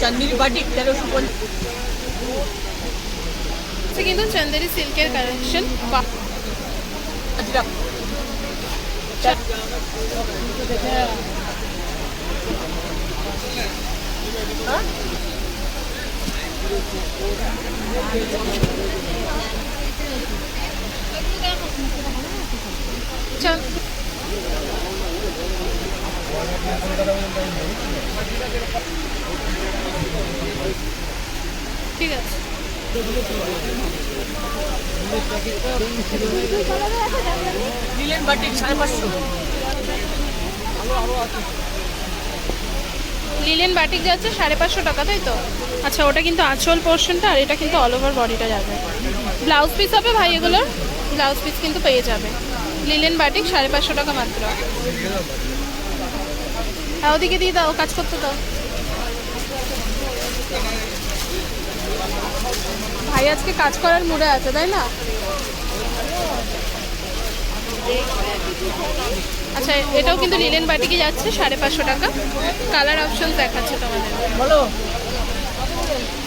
Chandini batik তেরোশো পঞ্চাশ। এটা কিন্তু চন্দেরি সিল্কের কালেকশন বাহ। হাজিরা চল। ঠিক আছে। নিলেন বাটিক সাড়ে পাঁচশো। লিলেন বাটিক যাচ্ছে সাড়ে পাঁচশো টাকা, তাই তো? আচ্ছা ওটা কিন্তু আঁচল পোর্শনটা আর এটা কিন্তু অল ওভার বডিটা যাবে। ব্লাউজ পিস হবে ভাই এগুলোর? ব্লাউজ পিস কিন্তু পেয়ে যাবে। লিলেন বাটিক, সাড়ে পাঁচশো টাকা মাত্র। হ্যাঁ ওদিকে দিয়ে দাও, কাজ করতে দাও। ভাই, আজকে কাজ করার মুডে আছে, তাই না? আচ্ছা এটাও কিন্তু লিলেন বাটিকে যাচ্ছে সাড়ে পাঁচশো টাকা। কালার অপশন দেখাচ্ছে তোমাদের। বলো।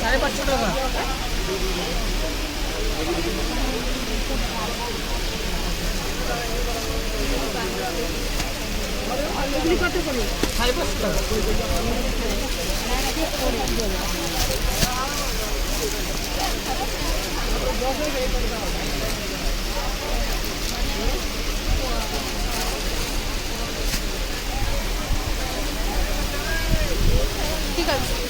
সাড়ে পাঁচশো টাকা। সাড়ে পাঁচশো টাকা ঠিক আছে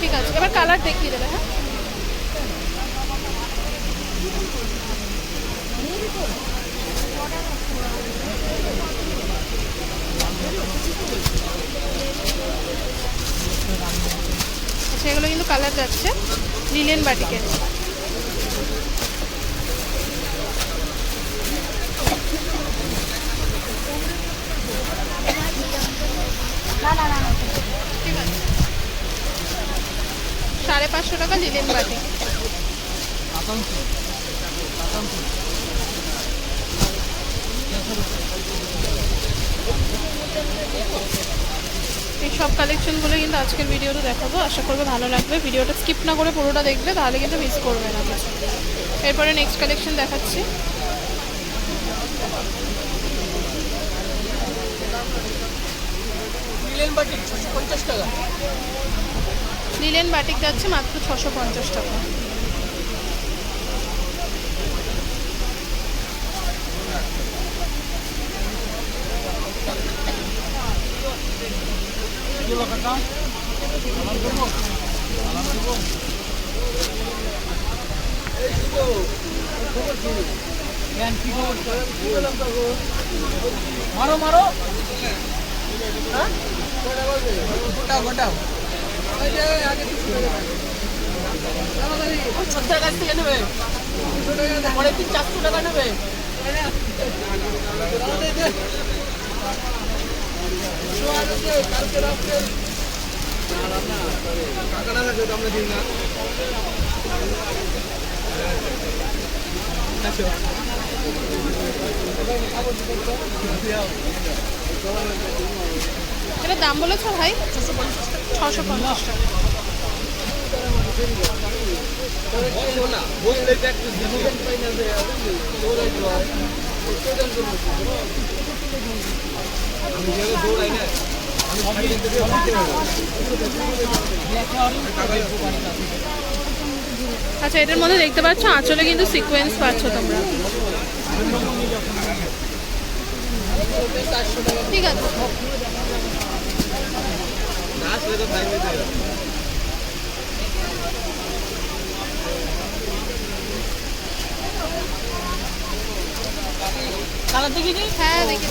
ঠিক আছে এবার কালার দেখিয়ে দেবে হ্যাঁ আচ্ছা এগুলো কিন্তু কালার যাচ্ছে। লিলেন আছে। সাড়ে পাঁচশো টাকা লিলেন বাটি সব কালেকশনগুলো কিন্তু আজকের ভিডিওতে দেখাবো। আশা করব ভালো লাগবে। ভিডিওটা স্কিপ না করে পুরোটা দেখবে তাহলে কিন্তু মিস করবে না এরপরে নেক্সট কালেকশন দেখাচ্ছি। লিলেন বাটিক যাচ্ছে মাত্র ছশো পঞ্চাশ টাকা। মারো মারো। হ্যাঁ? গোটাও সত্তর কাছ থেকে নেবে। চারশো টাকা নেবে। এটার দাম বলেছ ভাই? ছশো পঞ্চাশ টাকা। আচ্ছা এটার মধ্যে দেখতে পাচ্ছ, আঁচলে কিন্তু সিকোয়েন্স পাচ্ছ তোমরা। ঠিক আছে। কালার দেখি হ্যাঁ দেখি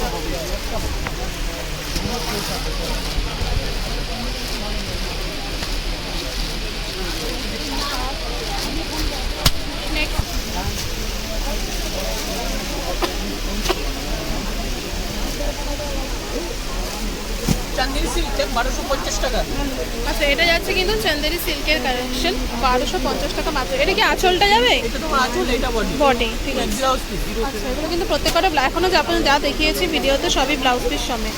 চান্দেরি বারোশো পঞ্চাশ টাকা। আচ্ছা যাচ্ছে কিন্তু চান্দেরি সিল্কের বারোশো পঞ্চাশ টাকা এটা কি আঁচলটা যাবে? এটা ঠিক আছে। আচ্ছা, কিন্তু প্রত্যেকটা এখনও যা দেখিয়েছি ভিডিওতে সবই ব্লাউজ পিস সমেত।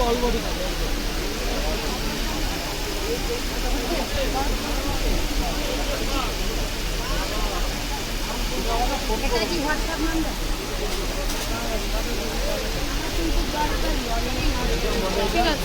অল বডি ঠিক আছে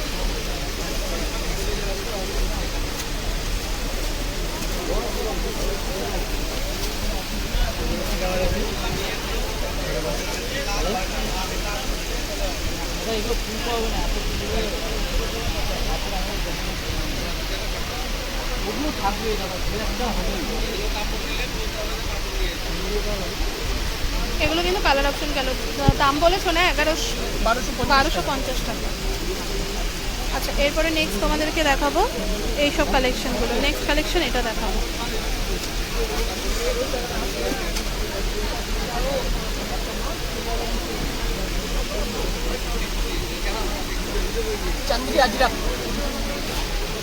এগুলো কিন্তু কালার অপশন গেল। দাম বলেছ না এগারোশো বারোশো বারোশো পঞ্চাশ টাকা। আচ্ছা এরপরে নেক্সট তোমাদেরকে দেখাবো এইসব কালেকশনগুলো নেক্সট কালেকশন এটা দেখাবো। চান্দিনী আজরাক।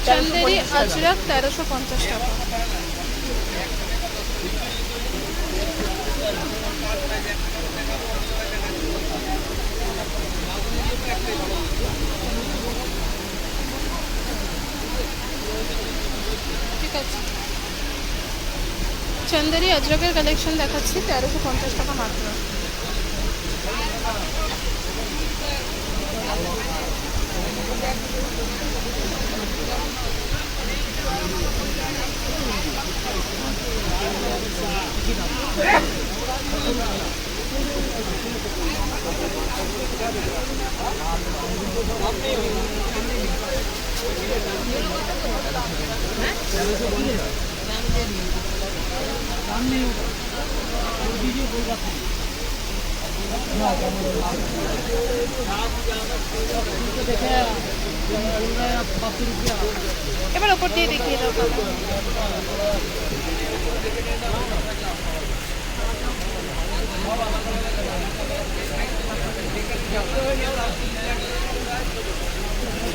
চন্দেরি আজরাক তেরোশো পঞ্চাশ টাকা। ঠিক আছে। চন্দেরি আজরকের কালেকশন দেখাচ্ছি তেরোশো পঞ্চাশ টাকা মাত্র। এবার ওপর দিয়ে দেখিয়ে দাও কালার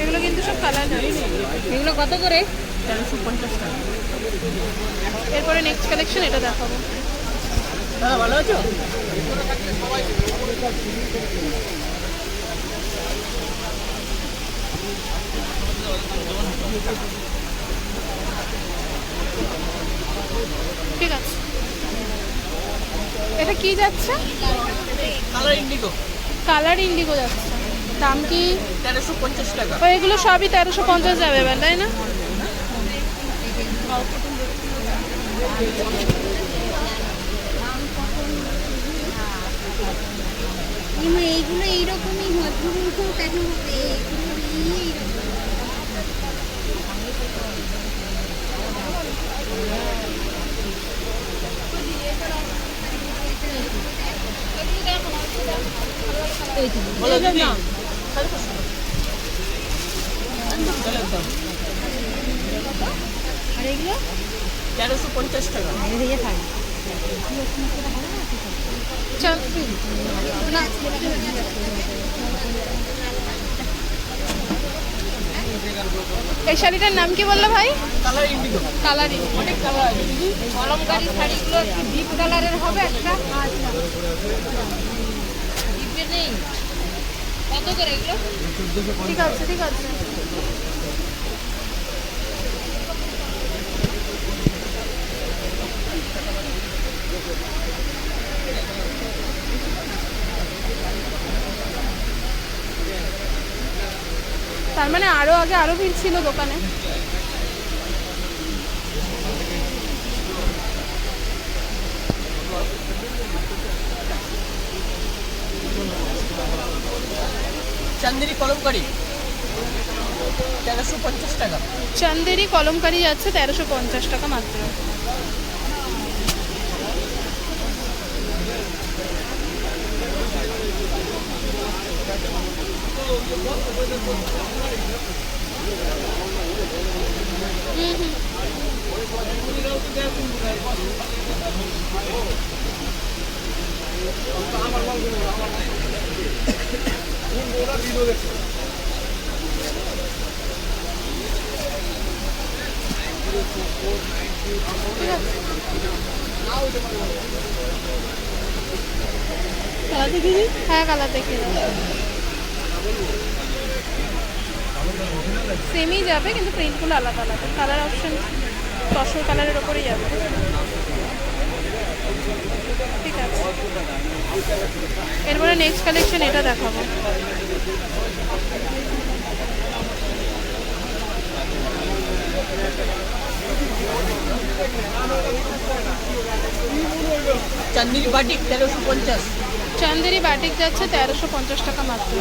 এগুলো কিন্তু সব কালার এগুলো কত করে? তেরোশো পঞ্চাশ টাকা এরপরে নেক্সট কালেকশন এটা দেখাবো। দাদা ভালো আছো? ঠিক আছে। এটা কি যাচ্ছে? কালার ইন্ডিগো কালার ইন্ডিগো যাচ্ছে। দাম কি? তেরোশো পঞ্চাশ টাকা ও এগুলো সবই তেরোশো পঞ্চাশ যাবে এবার তাই না? এইগুলো এইরকমই হয় পুরো কেন হবে এইগুলো এইরকম। আর এগুলো তেরোশো পঞ্চাশ টাকা চল না এই শাড়িটার নাম কি বলল ভাই? কালার ইন্ডিগো কালার অনেক কালার কলমকারি শাড়িগুলো ডিপ কালারের হবে একটা? ডিপে নেই। কত করে এগুলো ঠিক আছে ঠিক আছে তার মানে আরও আগে আরও ভিড় ছিল দোকানে? চান্দেরি কলমকারি তেরোশো পঞ্চাশ টাকা। চান্দেরি কলমকারি যাচ্ছে তেরোশো পঞ্চাশ টাকা মাত্র। হুম হ্যাঁ কালার সেমই যাবে, কিন্তু প্রিন্টগুলো আলাদা আলাদা। কালার অপশন তসর কালারের ওপরেই যাবে। ঠিক আছে। এরপরে নেক্সট কালেকশন এটা দেখাবো। চান্দেরি বাটিক তেরোশো পঞ্চাশ। চান্দেরি বাটিক যাচ্ছে তেরোশো পঞ্চাশ টাকা মাত্র।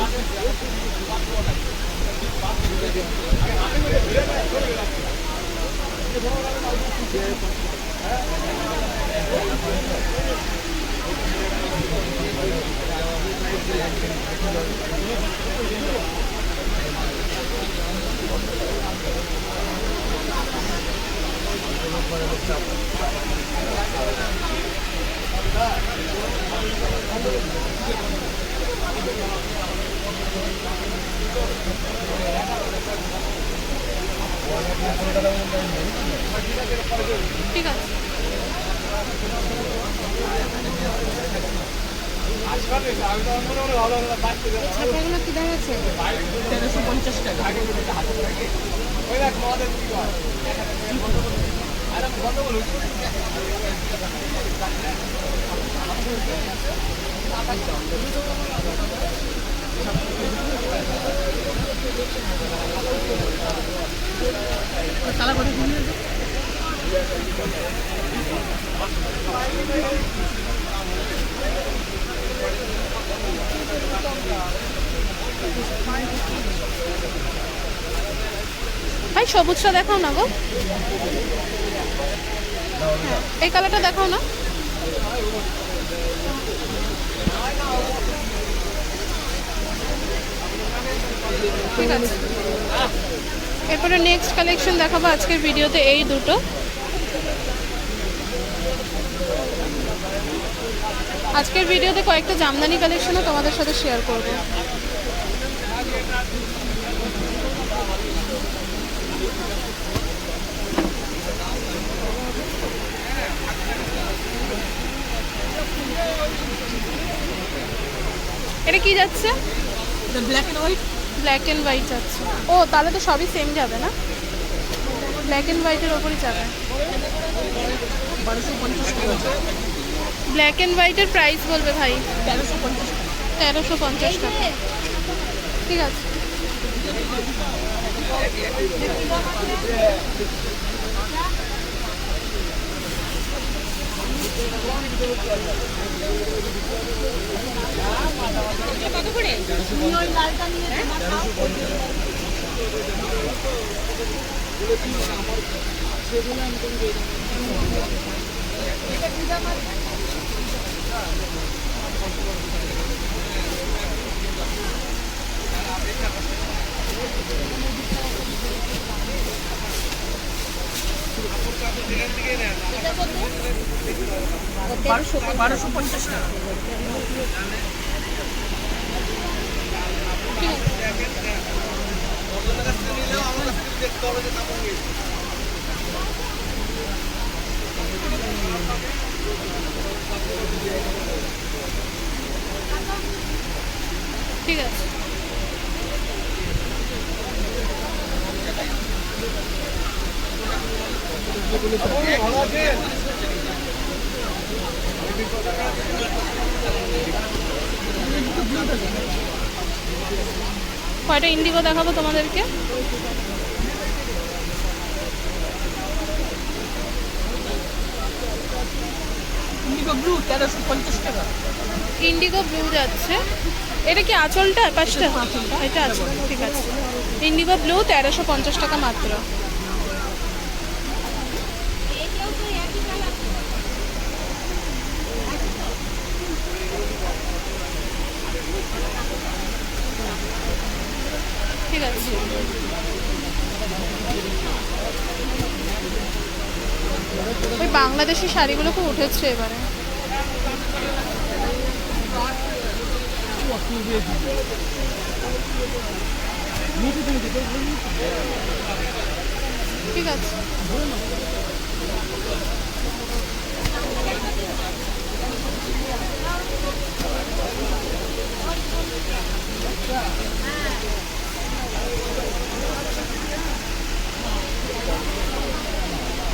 ঠিক আছে। ছাপাগুলো কি দাম আছে? তেরোশো পঞ্চাশ টাকা। দিন ভাই সবুজটা দেখাও না গো। এই কালারটা দেখাও না। ঠিক আছে। এরপরে নেক্সট কালেকশন দেখাবো আজকের ভিডিওতে এই দুটো। আজকের ভিডিওতে কয়েকটা জামদানি কালেকশনও তোমাদের সাথে শেয়ার করব। এটা কি যাচ্ছে? Black and white black and white যাচ্ছে। ও তাহলে তো সবই সেম যাবে না? ব্ল্যাক অ্যান্ড হোয়াইটের ওপরই যাবে। ব্ল্যাক অ্যান্ড হোয়াইটের প্রাইস বলবে ভাই। তেরোশো পঞ্চাশ টাকা। তেরোশো পঞ্চাশ টাকা ঠিক আছে বারোশো বারোশো পঞ্চাশ টাকা। ঠিক আছে কয়টা ইন্ডিগো দেখাবো তোমাদেরকে? ইন্ডিগো ব্লু তেরোশো পঞ্চাশ টাকা। ইন্ডিগো ব্লু যাচ্ছে। এটা কি আঁচলটা? পাঁচটা এটা আঁচল ঠিক আছে। ইন্ডিগো ব্লু তেরোশো পঞ্চাশ টাকা মাত্র ঠিক আছে ওই বাংলাদেশি শাড়িগুলো খুব উঠেছে এবারে। ঠিক আছে।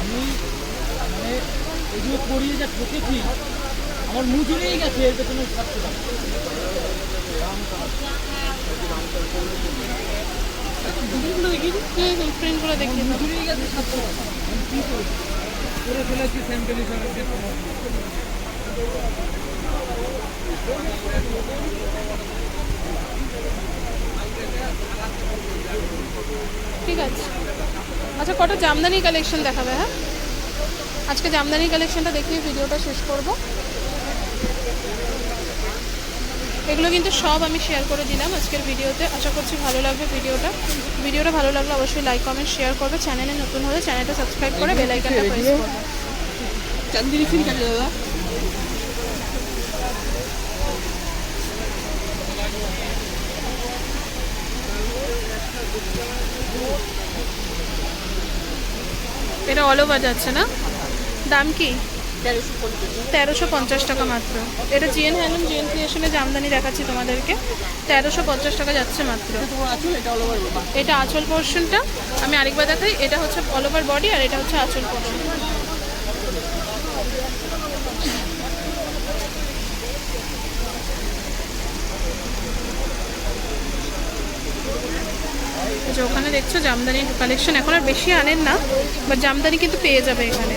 আমি এগুলো করিয়ে যা ঠকেছি আমার মজুরেই গেছে এর পেছনে করে? ফেলেছি স্যাম্পেল হিসাবে ঠিক আছে। আচ্ছা কটা জামদানি কালেকশন দেখাবে হ্যাঁ? আজকে জামদানি কালেকশনটা দেখিয়ে ভিডিওটা শেষ করব। এগুলো কিন্তু সব আমি শেয়ার করে দিলাম আজকের ভিডিওতে। আশা করছি ভালো লাগবে ভিডিওটা। ভিডিওটা ভালো লাগলে অবশ্যই লাইক কমেন্ট শেয়ার করবে। চ্যানেলে নতুন হলে চ্যানেলটা সাবস্ক্রাইব করে বেল আইকনটা প্রেস করবে। চান্দিনী দাদা? এটা অল ওভার যাচ্ছে না? দাম কি? তেরোশো পঞ্চাশ। টাকা মাত্র। এটা জিএন হ্যান্ডলুম জিএন ক্রিয়েশনে জামদানি দেখাচ্ছি তোমাদেরকে। তেরোশো পঞ্চাশ টাকা যাচ্ছে মাত্র। এটা আঁচল পোর্শনটা আমি আরেকবার দেখাই এটা হচ্ছে অল ওভার বডি আর এটা হচ্ছে আঁচল পোর্শন যে ওখানে দেখছ জামদানির কালেকশন এখন আর বেশি আনেন না বাট জামদানি কিন্তু পেয়ে যাবে এখানে।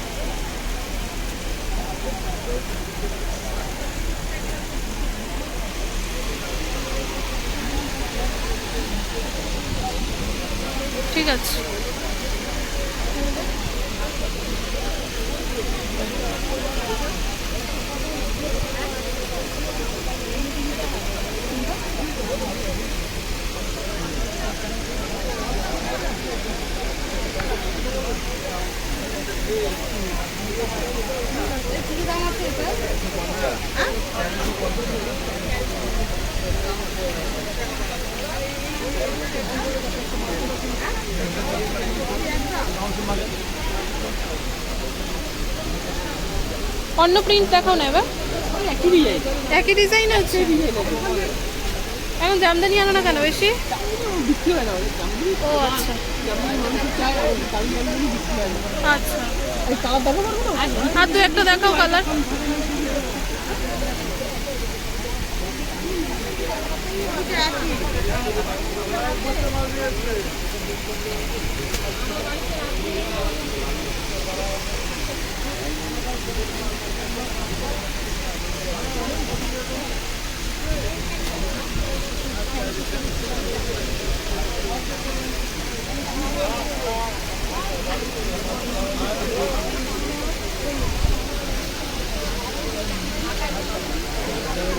ঠিক আছে অন্য প্রিন্ট দেখাও না এবার? একই ডিজাইন একই ডিজাইন আছে এখন জামদানি আনো না কেন বেশি? ও আচ্ছা। আচ্ছা। আর দু একটা দেখাও কালার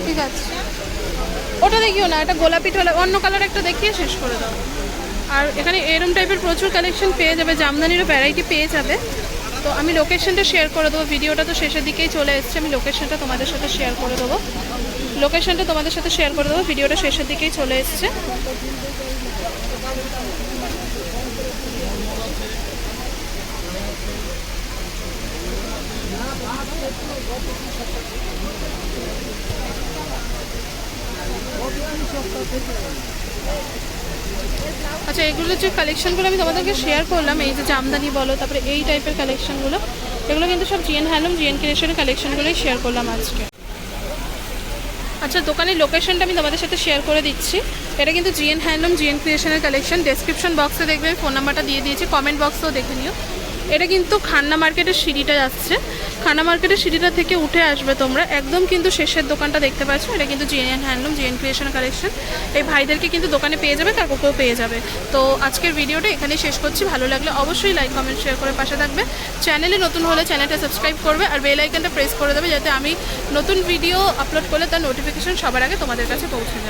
ঠিক আছে। ওটা দেখিও না, এটা গোলাপি টোলা অন্য কালার একটা দেখিয়ে শেষ করে দাও। আর এখানে এরম টাইপের প্রচুর কালেকশন পেয়ে যাবে, জামদানিরও ভ্যারাইটি পেয়ে যাবে। তো আমি লোকেশনটা শেয়ার করে দেবো ভিডিওটা তো শেষের দিকেই চলে এসছে, আমি লোকেশনটা তোমাদের সাথে শেয়ার করে দেবো। লোকেশনটা তোমাদের সাথে শেয়ার করে দেবো ভিডিওটা শেষের দিকেই চলে এসছে। আচ্ছা এগুলো যে কালেকশনগুলো আমি তোমাদেরকে শেয়ার করলাম, এই যে জামদানি বলো, তারপরে এই টাইপের কালেকশনগুলো এগুলো কিন্তু সব জিএন হ্যান্ডলুম জিএন ক্রিয়েশনের কালেকশনগুলোই শেয়ার করলাম আজকে। আচ্ছা দোকানের লোকেশনটা আমি তোমাদের সাথে শেয়ার করে দিচ্ছি। এটা কিন্তু জিএন হ্যান্ডলুম জিএন ক্রিয়েশনের কালেকশন ডেসক্রিপশন বক্সে দেখবে ফোন নাম্বারটা দিয়ে দিয়েছি। কমেন্ট বক্সেও দেখে নিও। এটা কিন্তু খান্না মার্কেটের সিঁড়িটা যাচ্ছে। খান্না মার্কেটের সিঁড়িটা থেকে উঠে আসবে তোমরা। একদম কিন্তু শেষের দোকানটা দেখতে পাচ্ছ। এটা কিন্তু GN handloom GN creation collection এই ভাইদেরকে কিন্তু দোকানে পেয়ে যাবে কাকুকেও পেয়ে যাবে। তো আজকের ভিডিওটা এখানেই শেষ করছি। ভালো লাগলে অবশ্যই লাইক কমেন্ট শেয়ার করে পাশে থাকবে। চ্যানেলে নতুন হলে চ্যানেলটা সাবস্ক্রাইব করবে আর বেল আইকনটা প্রেস করে দেবে যাতে আমি নতুন ভিডিও আপলোড করলে তার নোটিফিকেশন সবার আগে তোমাদের কাছে পৌঁছে যায়।